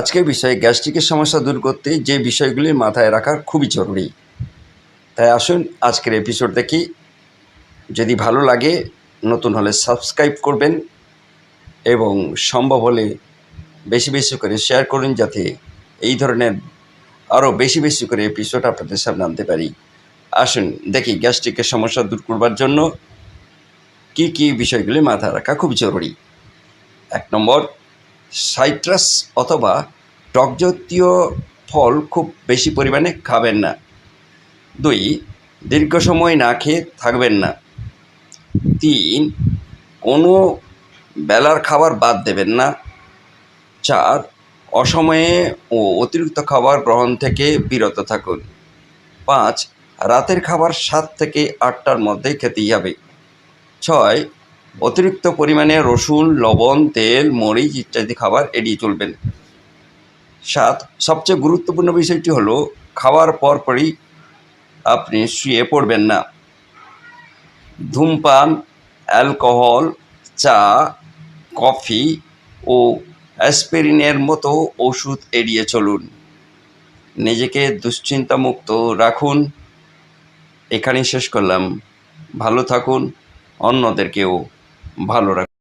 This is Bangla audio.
আজকের বিষয়ে গ্যাস্ট্রিকের সমস্যা দূর করতে যে বিষয়গুলি মাথায় রাখা খুবই জরুরি। তাই আসুন আজকের এপিসোড দেখি। যদি ভালো লাগে, নতুন হলে সাবস্ক্রাইব করবেন এবং সম্ভব হলে বেশি বেশি করে শেয়ার করুন যাতে এই ধরনের আরও বেশি বেশি করে এপিসোড আপনাদের সামনে আনতে পারি। আসুন দেখি গ্যাস্ট্রিকের সমস্যা দূর করবার জন্য কী কী বিষয়গুলি মাথায় রাখা খুব জরুরি। এক নম্বর সাইট্রাস অথবা টকজাতীয় ফল খুব বেশি পরিমাণে খাবেন না। দুই, দীর্ঘ সময় না খেয়ে থাকবেন না। তিন, কোনো বেলার খাবার বাদ দেবেন না। চার, অসময়ে ও অতিরিক্ত খাবার গ্রহণ থেকে বিরত থাকুন। পাঁচ, রাতের খাবার সাত থেকে আটটার মধ্যে খেতেই হবে। ছয় অতিরিক্ত পরিমাণে রসুন, লবণ, তেল, মরিচ ইত্যাদি খাবার এড়িয়ে চলবেন। সাত, সবচেয়ে গুরুত্বপূর্ণ বিষয়টি হলো, খাওয়ার পরপরই আপনি শুয়ে পড়বেন না। ধূমপান, অ্যালকোহল, চা, কফি ও অ্যাসপিরিনের মতো ওষুধ এড়িয়ে চলুন। নিজেকে দুশ্চিন্তামুক্ত রাখুন। এখানেই শেষ করলাম। ভালো থাকুন অন্যদেরকেও। ভালো রাখুন